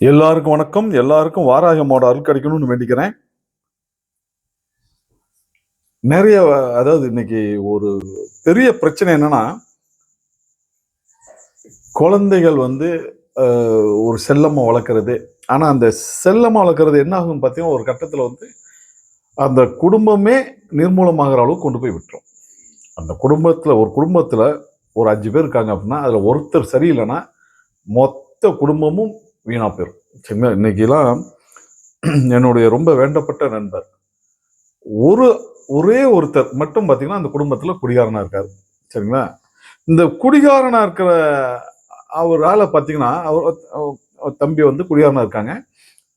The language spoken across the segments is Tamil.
எல்லாருக்கும் வணக்கம். எல்லாருக்கும் வாராகமோட அருள் கிடைக்கணும்னு வேண்டிக்கிறேன். நிறைய அதாவது இன்னைக்கு ஒரு பெரிய பிரச்சனை என்னன்னா குழந்தைகள் வந்து ஒரு செல்லம்மா வளர்க்குறது. ஆனால் அந்த செல்லம்மா வளர்க்குறது என்ன ஆகும்னு பார்த்தீங்கன்னா ஒரு கட்டத்தில் வந்து அந்த குடும்பமே நிர்மூலமாகிற அளவுக்கு கொண்டு போய் விட்டுரும். அந்த குடும்பத்தில் ஒரு குடும்பத்தில் ஒரு அஞ்சு பேர் இருக்காங்க அப்படின்னா அதில் ஒருத்தர் சரியில்லைன்னா மொத்த குடும்பமும் வீணா போயிடும் சரிங்களா? இன்னைக்கெல்லாம் என்னுடைய ரொம்ப வேண்டப்பட்ட நண்பர். ஒரு ஒரே ஒருத்தர் மட்டும் பார்த்தீங்கன்னா அந்த குடும்பத்தில் குடிகாரனாக இருக்கார். சரிங்களா? இந்த குடிகாரனாக இருக்கிற அவரால் பார்த்தீங்கன்னா அவர் தம்பி வந்து குடிகாரனாக இருக்காங்க.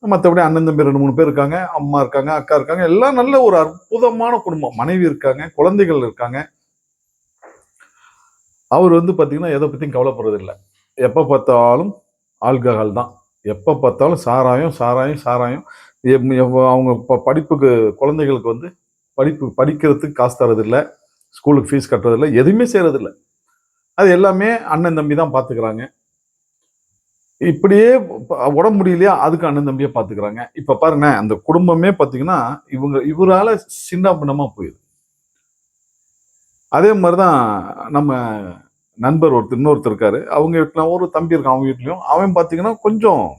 மற்றபடி அண்ணன் தம்பி ரெண்டு மூணு பேர் இருக்காங்க. அம்மா இருக்காங்க அக்கா இருக்காங்க. எல்லாம் நல்ல ஒரு அற்புதமான குடும்பம். மனைவி இருக்காங்க குழந்தைகள் இருக்காங்க. அவர் வந்து பார்த்தீங்கன்னா எதை பற்றியும் கவலைப்படுறதில்லை. எப்போ பார்த்தாலும் ஆல்கஹால் தான். எப்போ பார்த்தாலும் சாராயம் சாராயம் சாராயம். அவங்க இப்போ படிப்புக்கு குழந்தைகளுக்கு வந்து படிப்பு படிக்கிறதுக்கு காசு தரதில்லை ஸ்கூலுக்கு ஃபீஸ் கட்டுறதில்ல எதுவுமே செய்கிறதில்ல அது எல்லாமே அண்ணன் தம்பி தான் பார்த்துக்கிறாங்க இப்படியே உடம்பு முடியலையா அதுக்கு அண்ணன் தம்பியை பார்த்துக்கிறாங்க இப்போ பாருங்க அந்த குடும்பமே பார்த்தீங்கன்னா இவங்க இவரால் சின்ன பின்னமாக போயிடுது. அதே மாதிரி தான் நம்ம நண்பர் ஒருத்தர் இன்னொருத்தர் இருக்காரு. அவங்க வீட்டில் ஒரு தம்பி இருக்கான் அவங்க வீட்லேயும். அவன் பார்த்தீங்கன்னா கொஞ்சம்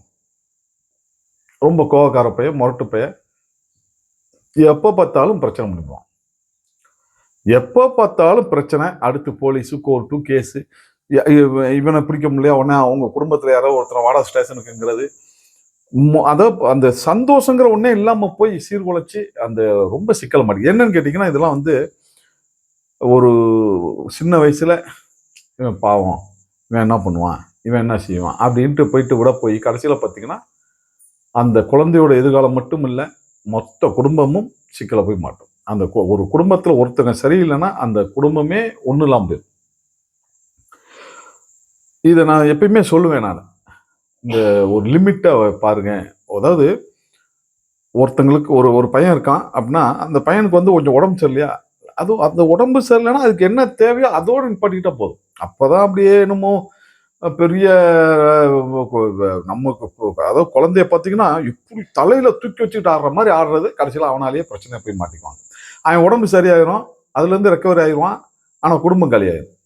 ரொம்ப கோவக்கார பையன் முரட்டு பையன். எப்போ பார்த்தாலும் பிரச்சனை பண்ணிக்குவான் எப்போ பார்த்தாலும் பிரச்சனை அடுத்து போலீஸு கோர்ட்டு கேஸு. இவனை பிடிக்க முடியல உடனே அவங்க குடும்பத்தில் யாரோ ஒருத்தர் வாடா ஸ்டேஷனுக்குங்கிறது. மொ- அந்த சந்தோஷங்கிற ஒன்றே இல்லாமல் போய் சீர்குலைச்சி அந்த ரொம்ப சிக்கல் மாட்டேங்குது என்னன்னு கேட்டிங்கன்னா இதெல்லாம் வந்து ஒரு சின்ன வயசில் இவன் பாவம் இவன் என்ன பண்ணுவான் இவன் என்ன செய்வான் அப்படின்ட்டு போயிட்டு விட போய் கடைசியில் பார்த்தீங்கன்னா அந்த குழந்தையோட எதிர்காலம் மட்டும் இல்லை மொத்த குடும்பமும் சிக்கலை போய் மாட்டோம். அந்த கு- ஒரு குடும்பத்தில் ஒருத்தங்க சரியில்லைன்னா அந்த குடும்பமே ஒன்றும் இல்லாமல் போயிடும். இதை நான் எப்பயுமே சொல்லுவேன் நான். இந்த ஒரு லிமிட்டை பாருங்க. அதாவது ஒருத்தங்களுக்கு ஒரு ஒரு பையன் இருக்கான் அப்படின்னா அந்த பையனுக்கு வந்து கொஞ்சம் உடம்பு சரியில்லையா? அதுவும் அந்த உடம்பு சரியில்லைன்னா அதுக்கு என்ன தேவையோ அதோட நிப்பாட்டிக்கிட்டால் போதும். அப்போதான் அப்படியே என்னமோ பெரிய நம்ம நமக்கு அதாவது குழந்தைய பார்த்தீங்கன்னா இப்படி தலையில தூக்கி வச்சுக்கிட்டு ஆடுற மாதிரி ஆடுறது கடைசியில் அவனாலேயே பிரச்சனை போய் மாட்டிக்குவாங்க அவன் உடம்பு சரியாயிரும் அதுலேருந்து ரெக்கவரி ஆயிடுவான் ஆனால் குடும்பம் காலியாயிரும்.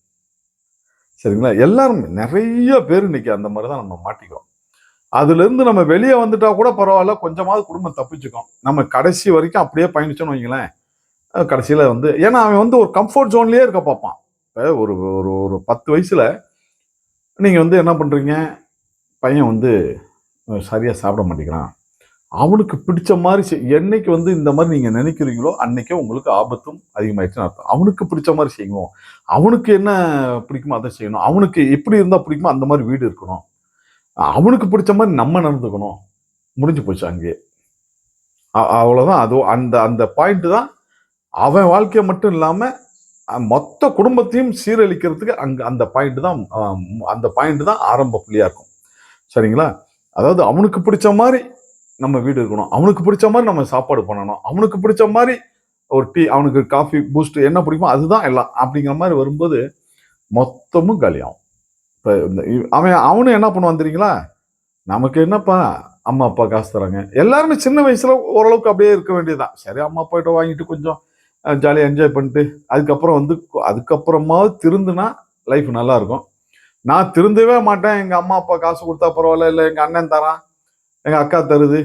சரிங்களா? எல்லாரும் நிறைய பேர் இன்னைக்கு அந்த மாதிரி தான் நம்ம மாட்டிக்கிறோம். அதுலேருந்து நம்ம வெளியே வந்துட்டா கூட பரவாயில்ல கொஞ்சமாவது குடும்பம் தப்பிச்சுக்கும். நம்ம கடைசி வரைக்கும் அப்படியே பயணிச்சோம்னு வைங்களேன் கடைசியில் வந்து ஏன்னா அவன் வந்து ஒரு கம்ஃபர்ட் ஜோன்லேயே இருக்க பார்ப்பான். ஒரு ஒரு ஒரு பத்து வயசில் நீங்கள் வந்து என்ன பண்ணுறீங்க பையன் வந்து சரியாக சாப்பிட மாட்டேங்கிறான். அவனுக்கு பிடிச்ச மாதிரி செய்- என்னைக்கு வந்து இந்த மாதிரி நீங்கள் நினைக்கிறீங்களோ அன்னைக்கே உங்களுக்கு ஆபத்தும் அதிகமாயிடுச்சுன்னு அர்த்தம். அவனுக்கு பிடிச்ச மாதிரி செய்யணும். அவனுக்கு என்ன பிடிக்குமோ அதை செய்யணும். அவனுக்கு எப்படி இருந்தால் பிடிக்குமோ அந்த மாதிரி வீடு இருக்கணும். அவனுக்கு பிடிச்ச மாதிரி நம்ம நடந்துக்கணும். முடிஞ்சு போச்சு அங்கேயே அவ்வளோதான் அது அந்த அந்த பாயிண்ட்டு தான் அவன் வாழ்க்கையை மட்டும் இல்லாமல் மொத்த குடும்பத்தையும் சீரழிக்கிறதுக்கு அங்கே அந்த பாயிண்ட் தான் அந்த பாயிண்ட் தான் ஆரம்ப புள்ளியாக இருக்கும். சரிங்களா? அதாவது அவனுக்கு பிடிச்ச மாதிரி நம்ம வீடு இருக்கணும். அவனுக்கு பிடிச்ச மாதிரி நம்ம சாப்பாடு பண்ணணும். அவனுக்கு பிடிச்ச மாதிரி ஒரு டீ அவனுக்கு காஃபி பூஸ்ட் என்ன பிடிக்குமோ அதுதான் எல்லாம். அப்படிங்கிற மாதிரி வரும்போது மொத்தமும் காலியாகும் இப்போ இந்த அவன் அவனும் என்ன பண்ணுவான் தெரியுங்களா? நமக்கு என்னப்பா அம்மா அப்பா காசு தராங்க. எல்லாருமே சின்ன வயசில் ஓரளவுக்கு அப்படியே இருக்க வேண்டியதுதான். சரி அம்மா அப்பாட்ட வாங்கிட்டு கொஞ்சம் ஜாலியாக என்ஜாய் பண்ணிட்டு அதுக்கப்புறம் வந்து அதுக்கப்புறமாவது திருந்துனா லைஃப் நல்லாயிருக்கும் நான் திருந்தவே மாட்டேன். எங்கள் அம்மா அப்பா காசு கொடுத்தா பரவாயில்ல. இல்லை எங்கள் அண்ணன் தரான். எங்கள் அக்கா தருது.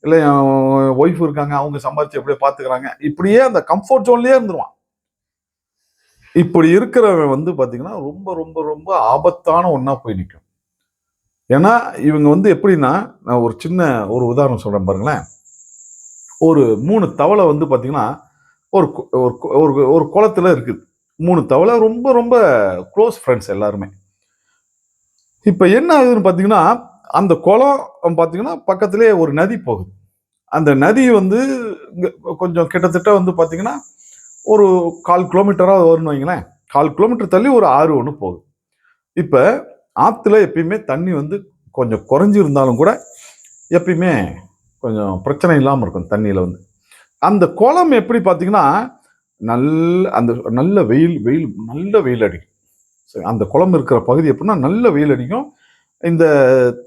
இல்லை என் ஒய்ஃப் இருக்காங்க. அவங்க சம்பாதிச்சு எப்படியே பார்த்துக்கிறாங்க இப்படியே அந்த கம்ஃபர்ட் ஜோன்லேயே இருந்துருவான். இப்படி இருக்கிறவன் வந்து பார்த்தீங்கன்னா ரொம்ப ரொம்ப ரொம்ப ஆபத்தான ஒன்றா போய் நிற்கும் ஏன்னா இவங்க வந்து எப்படின்னா நான் ஒரு சின்ன ஒரு உதாரணம் சொல்கிறேன் பாருங்களேன். ஒரு மூணு தவளை வந்து பார்த்திங்கன்னா ஒரு ஒரு ஒரு குளத்தில் இருக்குது. மூணு தவளை ரொம்ப ரொம்ப க்ளோஸ் ஃப்ரெண்ட்ஸ் எல்லாருமே. இப்போ என்ன ஆகுதுன்னு பார்த்தீங்கன்னா அந்த குளம் பார்த்தீங்கன்னா பக்கத்துலேயே ஒரு நதி போகுது. அந்த நதி வந்து இங்கே கொஞ்சம் கிட்டத்தட்ட வந்து பார்த்தீங்கன்னா ஒரு கால் கிலோமீட்டராக வரும்னு வைங்களேன். கால் கிலோமீட்டர் தள்ளி ஒரு ஆறு ஒன்று போகுது. இப்போ ஆற்றுல எப்பயுமே தண்ணி வந்து கொஞ்சம் குறைஞ்சிருந்தாலும் கூட எப்பயுமே கொஞ்சம் பிரச்சனை இல்லாமல் இருக்கும் தண்ணியில் வந்து. அந்த குளம் எப்படி பார்த்தீங்கன்னா நல்ல அந்த நல்ல வெயில் வெயில் நல்ல வெயில் அடிக்கும். சரி அந்த குளம் இருக்கிற பகுதி எப்படின்னா நல்ல வெயில் அடிக்கும். இந்த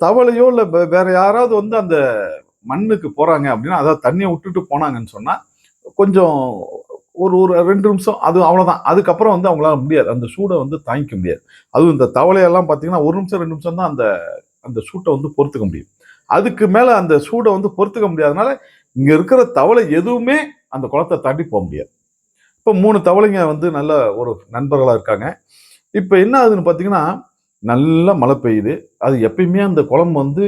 தவளையோ இல்லை வேற யாராவது வந்து அந்த மண்ணுக்கு போகிறாங்க அப்படின்னா அதாவது தண்ணியை விட்டுட்டு போனாங்கன்னு சொன்னால் கொஞ்சம் ஒரு ஒரு ரெண்டு நிமிஷம் அது அவ்வளோதான் அதுக்கப்புறம் வந்து அவங்களால முடியாது. அந்த சூடை வந்து தாங்கிக்க முடியாது. அதுவும் இந்த தவளையெல்லாம் பார்த்தீங்கன்னா ஒரு நிமிஷம் ரெண்டு நிமிஷம் தான் அந்த அந்த சூட்டை வந்து பொறுத்துக்க முடியும். அதுக்கு மேலே அந்த சூடை வந்து பொறுத்துக்க முடியாதனால இங்கே இருக்கிற தவளை எதுவுமே அந்த குளத்தை தாண்டி போக முடியாது. இப்போ மூணு தவளைங்க வந்து நல்ல ஒரு நண்பர்களாக இருக்காங்க. இப்போ என்ன ஆகுதுன்னு பார்த்தீங்கன்னா நல்லா மழை பெய்யுது. அது எப்பயுமே அந்த குளம் வந்து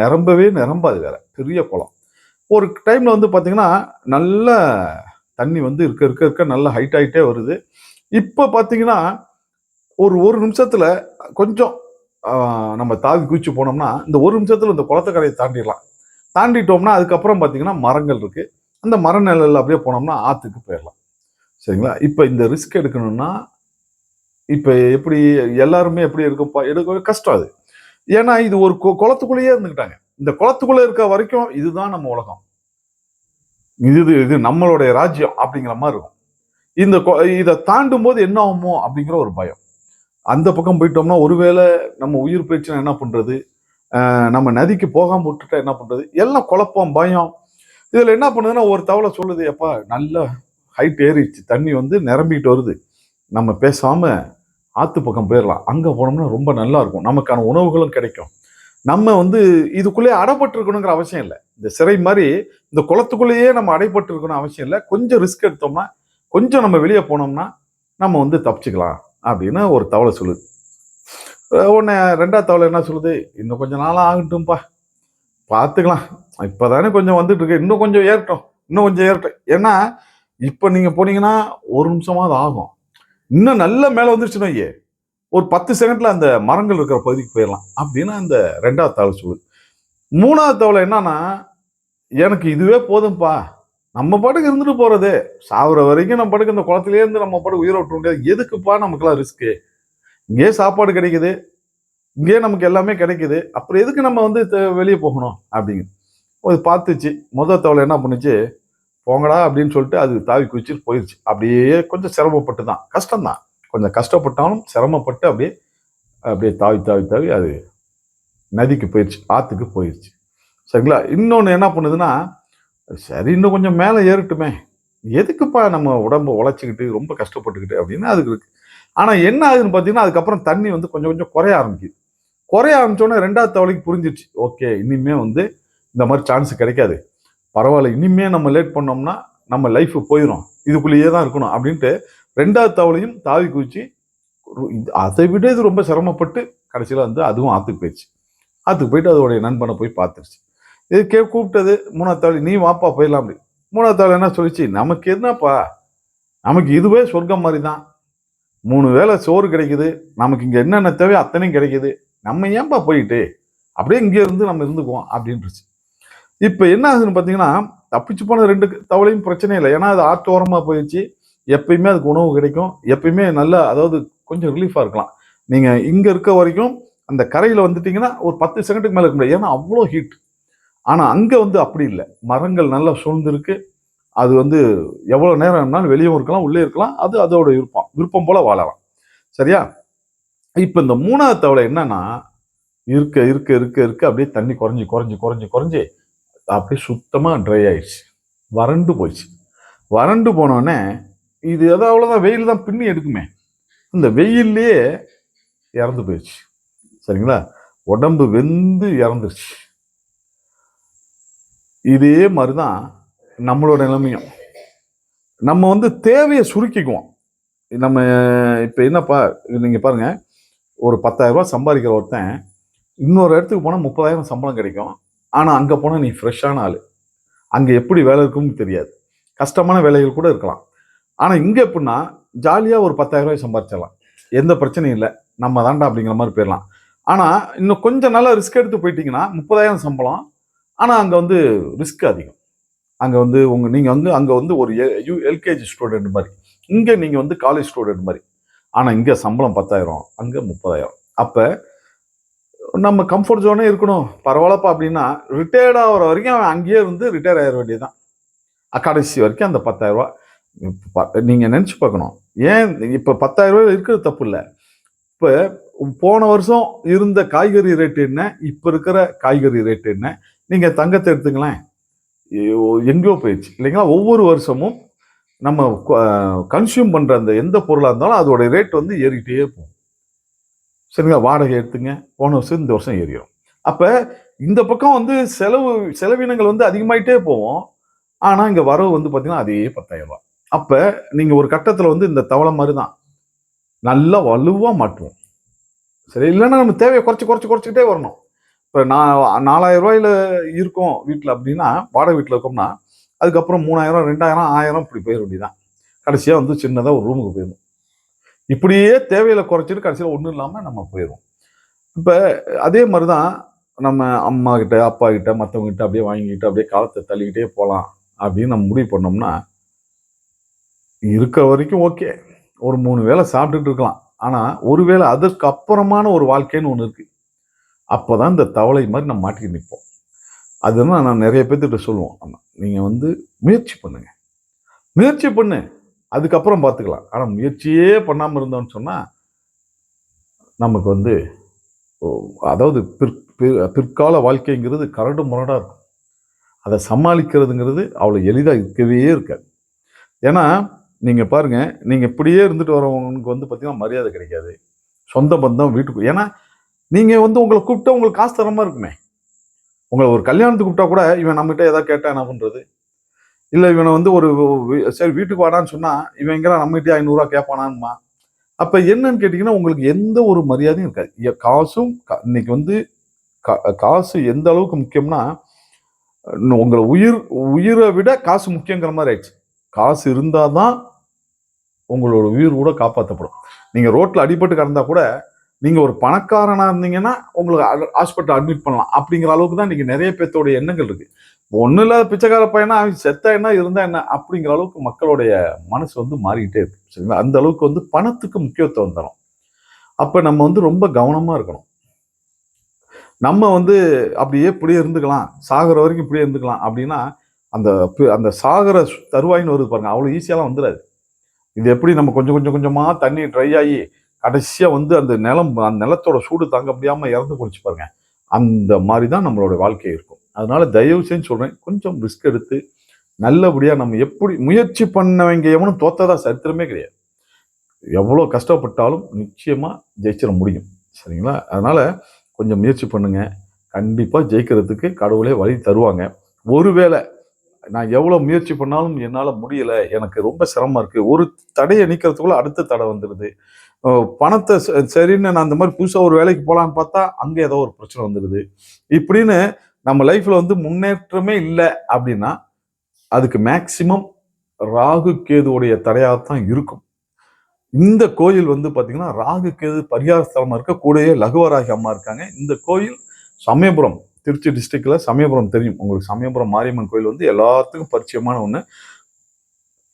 நிரம்பவே நிரம்பாது வேற. பெரிய குளம். ஒரு டைமில் வந்து பார்த்தீங்கன்னா நல்ல தண்ணி வந்து இருக்க இருக்க இருக்க நல்லா ஹைட் ஆகிட்டே வருது. இப்போ பார்த்தீங்கன்னா ஒரு ஒரு நிமிஷத்தில் கொஞ்சம் நம்ம தாவி குதிச்சு போனோம்னா இந்த ஒரு நிமிஷத்தில் இந்த குளத்துக்கரையை தாண்டிடலாம். தாண்டிட்டோம்னா அதுக்கப்புறம் பார்த்தீங்கன்னா மரங்கள் இருக்குது அந்த மர நிழல்ல அப்படியே போனோம்னா ஆற்றுக்கு போயிடலாம். சரிங்களா? இப்போ இந்த ரிஸ்க் எடுக்கணும்னா இப்போ எப்படி எல்லாருமே எப்படி இருக்கும்ப்பா? எடுக்க கஷ்டம் அது. ஏன்னா இது ஒரு கு- குளத்துக்குள்ளேயே இருந்துக்கிட்டாங்க இந்த குளத்துக்குள்ளே இருக்க வரைக்கும் இதுதான் நம்ம உலகம். இது இது நம்மளுடைய ராஜ்யம் அப்படிங்கிற மாதிரி இருக்கும். இந்த கொ- இதை தாண்டும் போது என்ன ஆகுமோ அப்படிங்கிற ஒரு பயம். அந்த பக்கம் போயிட்டோம்னா ஒருவேளை நம்ம உயிர் போயிடுச்சுன்னா என்ன பண்ணுறது நம்ம நதிக்கு போகாமல் விட்டுட்டா என்ன பண்ணுறது எல்லாம் குழப்பம் பயம். இதில் என்ன பண்ணுதுன்னா ஒரு தவளை சொல்லுது எப்பா நல்ல ஹைட் ஏறிடுச்சு. தண்ணி வந்து நிரம்பிட்டு வருது. நம்ம பேசாமல் ஆற்று பக்கம் போயிடலாம் அங்கே போனோம்னா ரொம்ப நல்லா இருக்கும். நமக்கான உணவுகளும் கிடைக்கும். நம்ம வந்து இதுக்குள்ளேயே அடைப்பட்டிருக்கணுங்கிற அவசியம் இல்லை. இந்த சிறை மாதிரி இந்த குளத்துக்குள்ளேயே நம்ம அடைப்பட்டிருக்கணும் அவசியம் இல்லை. கொஞ்சம் ரிஸ்க் எடுத்தோம்னா கொஞ்சம் நம்ம வெளியே போனோம்னா நம்ம வந்து தப்பிச்சுக்கலாம். அப்படின்னு ஒரு தவளை சொல்லுது. உடனே ரெண்டாவது தவளை என்ன சொல்லுது? இன்னும் கொஞ்சம் நாளாக ஆகட்டும்ப்பா பார்த்துக்கலாம். இப்போ தானே கொஞ்சம் வந்துட்டுருக்கு. இன்னும் கொஞ்சம் ஏறட்டும். இன்னும் கொஞ்சம் ஏறட்டும். ஏன்னா இப்போ நீங்கள் போனீங்கன்னா ஒரு நிமிஷமாவது ஆகும். இன்னும் நல்ல மேலே வந்துருச்சுன்னா ஐயே ஒரு பத்து செகண்டில் அந்த மரங்கள் இருக்கிற பகுதிக்கு போயிடலாம். அப்படின்னு அந்த ரெண்டாவது தவளை சொல்லுது மூணாவது தவளை என்னன்னா எனக்கு இதுவே போதும்ப்பா நம்ம பாட்டுக்கு இருந்துட்டு போகிறது சாகுற வரைக்கும் நம்ம பாட்டுக்கு இந்த குளத்துலேருந்து நம்ம பாட்டுக்கு உயிரை விட்டுற முடியாது எதுக்குப்பா நமக்குலாம் ரிஸ்க்கு இங்கேயே சாப்பாடு கிடைக்குது. இங்கேயே நமக்கு எல்லாமே கிடைக்குது. அப்புறம் எதுக்கு நம்ம வந்து வெளியே போகணும் அப்படிங்க. அது பார்த்துச்சு. முதல் தவளை என்ன பண்ணுச்சு? போங்கடா அப்படின்னு சொல்லிட்டு அது தாவி குதிச்சுட்டு போயிடுச்சு அப்படியே கொஞ்சம் சிரமப்பட்டு தான் கஷ்டம்தான். கொஞ்சம் கஷ்டப்பட்டாலும் சிரமப்பட்டு அப்படியே அப்படியே தாவி தாவி தாவி அது நதிக்கு போயிடுச்சு ஆற்றுக்கு போயிடுச்சு சரிங்களா? இன்னொன்று என்ன பண்ணுதுன்னா சரி இன்னும் கொஞ்சம் மேலே ஏறட்டுமே. எதுக்குப்பா நம்ம உடம்ப உழைச்சிக்கிட்டு ரொம்ப கஷ்டப்பட்டுக்கிட்டு அப்படின்னு அதுக்கு இருக்குது ஆனால் என்ன ஆகுதுன்னு பார்த்தீங்கன்னா அதுக்கப்புறம் தண்ணி வந்து கொஞ்சம் கொஞ்சம் குறைய ஆரம்பிக்குது. குறைய ஆரம்பித்தோடனே ரெண்டாவது தவளைக்கு புரிஞ்சிருச்சு. ஓகே இனிமே வந்து இந்த மாதிரி சான்ஸ் கிடைக்காது. பரவாயில்ல இனிமே நம்ம லேட் பண்ணோம்னா நம்ம லைஃப் போயிடும் இதுக்குள்ளேயே தான் இருக்கணும் அப்படின்ட்டு ரெண்டாவது தவளையும் தாவி குதிச்சு இது- அதை விட இது ரொம்ப சிரமப்பட்டு கடைசியில் வந்து அதுவும் ஆற்றுக்கு போயிடுச்சு ஆற்றுக்கு போயிட்டு அதோடைய நண்பனை போய் பார்த்துருச்சு. இது கே கூப்பிட்டது மூணாவது தவளை நீ வாப்பா போயிடலாம் அப்படி. மூணாவது தவளை என்ன சொல்லிச்சு? நமக்கு என்னப்பா நமக்கு இதுவே சொர்க்கம் மாதிரி தான். மூணு வேளை சோறு கிடைக்குது நமக்கு இங்கே என்னென்ன தேவையோ அத்தனையும் கிடைக்குது. நம்ம ஏன்பா போயிட்டு அப்படியே இங்கே இருந்து நம்ம இருந்துக்குவோம் அப்படின்ட்டுருச்சு இப்போ என்ன ஆகுதுன்னு பார்த்தீங்கன்னா தப்பிச்சு போன ரெண்டு தவளையும் பிரச்சனை இல்லை. ஏன்னா அது ஆற்றோரமாக போயிடுச்சு. எப்பயுமே அதுக்கு உணவு கிடைக்கும். எப்பயுமே நல்லா அதாவது கொஞ்சம் ரிலீஃபாக இருக்கலாம். நீங்கள் இங்கே இருக்க வரைக்கும் அந்த கரையில் வந்துட்டிங்கன்னா ஒரு பத்து செகண்டுக்கு மேலே இருக்க முடியாது. ஏன்னா அவ்வளோ ஹீட் ஆனால் அங்கே வந்து அப்படி இல்லை. மரங்கள் நல்லா சூழ்ந்துருக்கு. அது வந்து எவ்வளோ நேரம் வேணாலும் வெளியும் இருக்கலாம் உள்ளே இருக்கலாம். அது அதோட விருப்பம். விருப்பம் போல வாழலாம். சரியா? இப்போ இந்த மூணாவது தவளை என்னன்னா இருக்க இருக்க இருக்க இருக்க அப்படியே தண்ணி குறைஞ்சி குறைஞ்சி குறைஞ்சி குறைஞ்சி அப்படியே சுத்தமாக ட்ரை ஆயிடுச்சு. வறண்டு போயிடுச்சு. வறண்டு போனோடனே இது எதோ அவ்வளோதான் வெயில் தான் பின்னி எடுக்குமே. இந்த வெயில்லையே இறந்து போயிடுச்சு. சரிங்களா? உடம்பு வெந்து இறந்துருச்சு. இதே மாதிரி தான் நம்மளோட நிலைமையும். நம்ம வந்து தேவையை சுருக்கிக்குவோம். நம்ம இப்போ என்னப்பா நீங்கள் பாருங்கள் ஒரு பத்தாயிரரூபா சம்பாதிக்கிற ஒருத்தன் இன்னொரு இடத்துக்கு போனால் முப்பதாயிரம் சம்பளம் கிடைக்கும். ஆனால் அங்கே போனால் நீ ஃப்ரெஷ்ஷான ஆள். அங்கே எப்படி வேலை இருக்கும்னு தெரியாது. கஷ்டமான வேலைகள் கூட இருக்கலாம். ஆனால் இங்கே எப்படின்னா ஜாலியாக ஒரு 10000 ரூபாய் சம்பாதிச்சிடலாம். எந்த பிரச்சனையும் இல்லை. நம்ம தாண்டா அப்படிங்கிற மாதிரி போயிடலாம். ஆனால் இன்னும் கொஞ்சம் நல்லா ரிஸ்க் எடுத்து போயிட்டீங்கன்னா முப்பதாயிரம் சம்பளம். ஆனால் அங்கே வந்து ரிஸ்க் அதிகம். அங்கே வந்து உங்கள் நீங்கள் வந்து அங்கே வந்து ஒரு யூ எல்கேஜி ஸ்டூடெண்ட் மாதிரி. இங்கே நீங்கள் வந்து காலேஜ் ஸ்டூடெண்ட் மாதிரி. ஆனால் இங்கே சம்பளம் பத்தாயிரம் அங்கே முப்பதாயிரம். அப்போ நம்ம கம்ஃபர்ட் ஜோனே இருக்கணும். பரவாயில்லப்பா அப்படின்னா ரிட்டையர்ட் ஆகிற வரைக்கும் அவன் அங்கேயே இருந்து ரிட்டையர் ஆகிட வேண்டியதுதான். கடைசி வரைக்கும் அந்த பத்தாயிரம் நீங்கள் நினச்சி பார்க்கணும். ஏன் இப்போ பத்தாயிரம் இருக்கிறது தப்பு இல்லை. இப்போ போன வருஷம் இருந்த காய்கறி ரேட்டு என்ன இப்போ இருக்கிற காய்கறி ரேட்டு என்ன? நீங்கள் தங்கத்தை எடுத்துங்களேன். ஐயோ, எங்கேயோ போயிடுச்சு. இல்லைங்களா? ஒவ்வொரு வருஷமும் நம்ம கன்சியூம் பண்ணுற அந்த எந்த பொருளாக இருந்தாலும் அதோட ரேட் வந்து ஏறிக்கிட்டே போகும். சரிங்களா? வாடகை எடுத்துங்க. போன வருஷம் இந்த வருஷம் ஏறிடும் அப்போ இந்த பக்கம் வந்து செலவு செலவினங்கள் வந்து அதிகமாயிட்டே போவோம் ஆனால் இங்கே வரவு வந்து பார்த்திங்கன்னா அதே பத்தாயிரம் அப்போ நீங்கள் ஒரு கட்டத்தில் வந்து இந்த தவளை மாதிரி தான் நல்லா வலுவாக மாட்டுவோம் சரி இல்லைன்னா நம்ம தேவையை குறைச்சி குறைச்சி குறைச்சிக்கிட்டே வரணும். இப்போ நான் நாலாயிரம் ரூபாயில இருக்கோம் வீட்டில் அப்படின்னா வாடகை வீட்டில் இருக்கோம்னா அதுக்கப்புறம் மூணாயிரம் ரெண்டாயிரம் ஆயிரம் இப்படி போயிட வேண்டியதான் கடைசியாக வந்து சின்னதாக ஒரு ரூமுக்கு போயிடும் இப்படியே தேவையில குறைச்சிட்டு கடைசியில் ஒன்றும் இல்லாமல் நம்ம போயிடுவோம் இப்போ அதே மாதிரி தான் நம்ம அம்மா கிட்ட அப்பா கிட்ட மற்றவங்க கிட்ட அப்படியே வாங்கிக்கிட்டு அப்படியே காலத்தை தள்ளிக்கிட்டே போகலாம் அப்படின்னு நம்ம முடிவு பண்ணோம்னா இருக்கிற வரைக்கும் ஓகே. ஒரு மூணு வேளை சாப்பிட்டுட்டு இருக்கலாம். ஆனால் ஒருவேளை அதற்கு அப்புறமான ஒரு வாழ்க்கைன்னு ஒன்று இருக்குது அப்போ தான் இந்த தவளை மாதிரி நம்ம மாட்டிக்கிட்டு நிற்போம் அதுதான் நான் நிறைய பேர்த்துக்கிட்ட சொல்லுவோம். ஆனால் நீங்கள் வந்து முயற்சி பண்ணுங்க. முயற்சி பண்ணு அதுக்கப்புறம் பார்த்துக்கலாம் ஆனால் முயற்சியே பண்ணாமல் இருந்தோம்னு சொன்னால் நமக்கு வந்து ஓ, அதாவது பிற் பிற்கால வாழ்க்கைங்கிறது கரடு முரடாக இருக்கும். அதை சமாளிக்கிறதுங்கிறது அவ்வளோ எளிதாக இருக்கவே இருக்காது. ஏன்னா நீங்கள் பாருங்க நீங்கள் இப்படியே இருந்துட்டு வரவங்களுக்கு வந்து பார்த்திங்கன்னா மரியாதை கிடைக்காது. சொந்த பந்தம் வீட்டுக்கு ஏன்னா நீங்கள் வந்து உங்களை கூப்பிட்டா உங்களுக்கு காசு தரமாக இருக்குமே. உங்களை ஒரு கல்யாணத்துக்கு கூப்பிட்டா கூட இவன் நம்மகிட்ட ஏதாவது கேட்டால் என்ன பண்ணுறது இல்லை இவனை வந்து ஒரு சரி வீட்டுக்கு வாடான்னு சொன்னால் இவன் எங்கே நம்மகிட்டே ஐநூறுரூவா கேட்பானான்மா அப்போ என்னன்னு கேட்டிங்கன்னா உங்களுக்கு எந்த ஒரு மரியாதையும் இருக்காது. காசும் இன்னைக்கு வந்து கா- காசு எந்த அளவுக்கு முக்கியம்னா இன்னும் உங்களை உயிர் உயிரை விட காசு முக்கியங்கிற மாதிரி ஆயிடுச்சு. காசு இருந்தால் தான் உங்களோட உயிர் கூட காப்பாற்றப்படும் நீங்கள் ரோட்டில் அடிபட்டு கிடந்தா கூட நீங்கள் ஒரு பணக்காரனாக இருந்தீங்கன்னா உங்களுக்கு ஹாஸ்பிட்டல் அட்மிட் பண்ணலாம். அப்படிங்கிற அளவுக்கு தான் இன்றைக்கி நிறைய பேர்த்தோட எண்ணங்கள் இருக்குது ஒன்றும் இல்லாத பிச்சைக்கார பையனா அவன் செத்தா என்ன இருந்தால் என்ன அப்படிங்கிற அளவுக்கு மக்களுடைய மனசு வந்து மாறிக்கிட்டே இருக்கு. சரிங்களா? அந்த அளவுக்கு வந்து பணத்துக்கு முக்கியத்துவம் தரும். அப்போ நம்ம வந்து ரொம்ப கவனமாக இருக்கணும். நம்ம வந்து அப்படியே இப்படியே இருந்துக்கலாம். சாகிற வரைக்கும் இப்படியே இருந்துக்கலாம் அப்படின்னா அந்த அந்த சாகிற தருவாயின்னு வருது பாருங்க. அவ்வளோ ஈஸியாலாம் வந்துடாது. இது எப்படி நம்ம கொஞ்சம் கொஞ்சம் கொஞ்சமாக தண்ணி ட்ரை ஆகி கடைசியாக வந்து அந்த நிலம் அந்த நிலத்தோட சூடு தாங்க முடியாமல் இறந்து போச்சு பாருங்க. அந்த மாதிரி தான் நம்மளோட வாழ்க்கை இருக்கும். அதனால தயவு செஞ்சு சொல்கிறேன் கொஞ்சம் ரிஸ்க் எடுத்து நல்லபடியாக நம்ம எப்படி முயற்சி பண்ணவங்க எவனும் தோத்ததா சரித்திரமே கிடையாது. எவ்வளோ கஷ்டப்பட்டாலும் நிச்சயமாக ஜெயிச்சிட முடியும். சரிங்களா? அதனால் கொஞ்சம் முயற்சி பண்ணுங்கள் கண்டிப்பாக ஜெயிக்கிறதுக்கு கடவுளே வழி தருவாங்க. ஒருவேளை நான் எவ்வளோ முயற்சி பண்ணாலும் என்னால் முடியலை எனக்கு ரொம்ப சிரமமாக இருக்குது ஒரு தடையை நீக்கிறதுக்குள்ள அடுத்த தடை வந்துடுது பணத்தை ச- சரின்னு நான் அந்த மாதிரி புதுசாக ஒரு வேலைக்கு போகலான்னு பார்த்தா அங்கே ஏதோ ஒரு பிரச்சனை வந்துடுது இப்படின்னு நம்ம லைஃப்பில் வந்து முன்னேற்றமே இல்லை அப்படின்னா அதுக்கு மேக்சிமம் ராகு கேதுவுடைய தடையாக தான் இருக்கும். இந்த கோயில் வந்து பார்த்தீங்கன்னா ராகு கேது பரிகார ஸ்தலமாக இருக்க கூடயே லகுவராகி அம்மா இருக்காங்க. இந்த கோயில் சமயபுரம் திருச்சி டிஸ்ட்ரிக்டில் சமயபுரம் தெரியும். உங்களுக்கு சமயபுரம் மாரியம்மன் கோயில் வந்து எல்லாத்துக்கும் பரிச்சயமான ஒன்று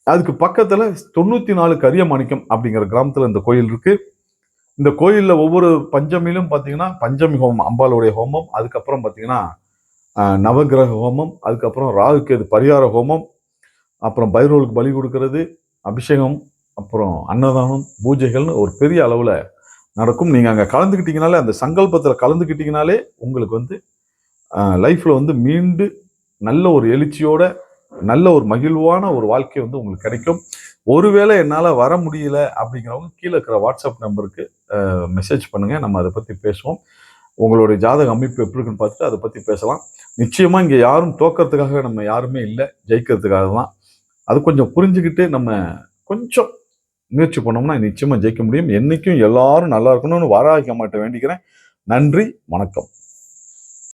அதுக்கு பக்கத்தில் தொண்ணூற்றி நாலு கரியமாணிக்கம் அப்படிங்கிற கிராமத்தில் இந்த கோயில் இருக்குது இந்த கோயிலில் ஒவ்வொரு பஞ்சமிலும் பார்த்தீங்கன்னா பஞ்சமி ஹோமம் அம்பாளுடைய ஹோமம் அதுக்கப்புறம் பார்த்தீங்கன்னா நவகிரக நவக்கிரக ஹோமம் அதுக்கப்புறம் ராகு கேது பரிகார ஹோமம் அப்புறம் பைரோலுக்கு பலி கொடுக்கறது அபிஷேகம் அப்புறம் அன்னதானம் பூஜைகள்னு ஒரு பெரிய அளவில் நடக்கும். நீங்கள் அங்கே கலந்துக்கிட்டீங்கனாலே அந்த சங்கல்பத்தில் கலந்துக்கிட்டீங்கனாலே உங்களுக்கு வந்து லைஃப்பில் வந்து மீண்டு நல்ல ஒரு எழுச்சியோட நல்ல ஒரு மகிழ்வான ஒரு வாழ்க்கை வந்து உங்களுக்கு கிடைக்கும். ஒருவேளை என்னால் வர முடியல அப்படிங்கிறவங்க கீழே இருக்கிற வாட்ஸ்அப் நம்பருக்கு மெசேஜ் பண்ணுங்கள் நம்ம அதை பற்றி பேசுவோம். உங்களுடைய ஜாதக அமைப்பு எப்படி இருக்குன்னு பார்த்துட்டு அதை பற்றி பேசலாம். நிச்சயமாக இங்கே யாரும் தோக்கிறதுக்காக நம்ம யாருமே இல்லை. ஜெயிக்கிறதுக்காக தான். அது கொஞ்சம் புரிஞ்சுக்கிட்டு நம்ம கொஞ்சம் முயற்சி பண்ணோம்னா நிச்சயமாக ஜெயிக்க முடியும். என்றைக்கும் எல்லாரும் நல்லா இருக்கணும்னு வாராக மாட்ட வேண்டிக்கிறேன். நன்றி வணக்கம்.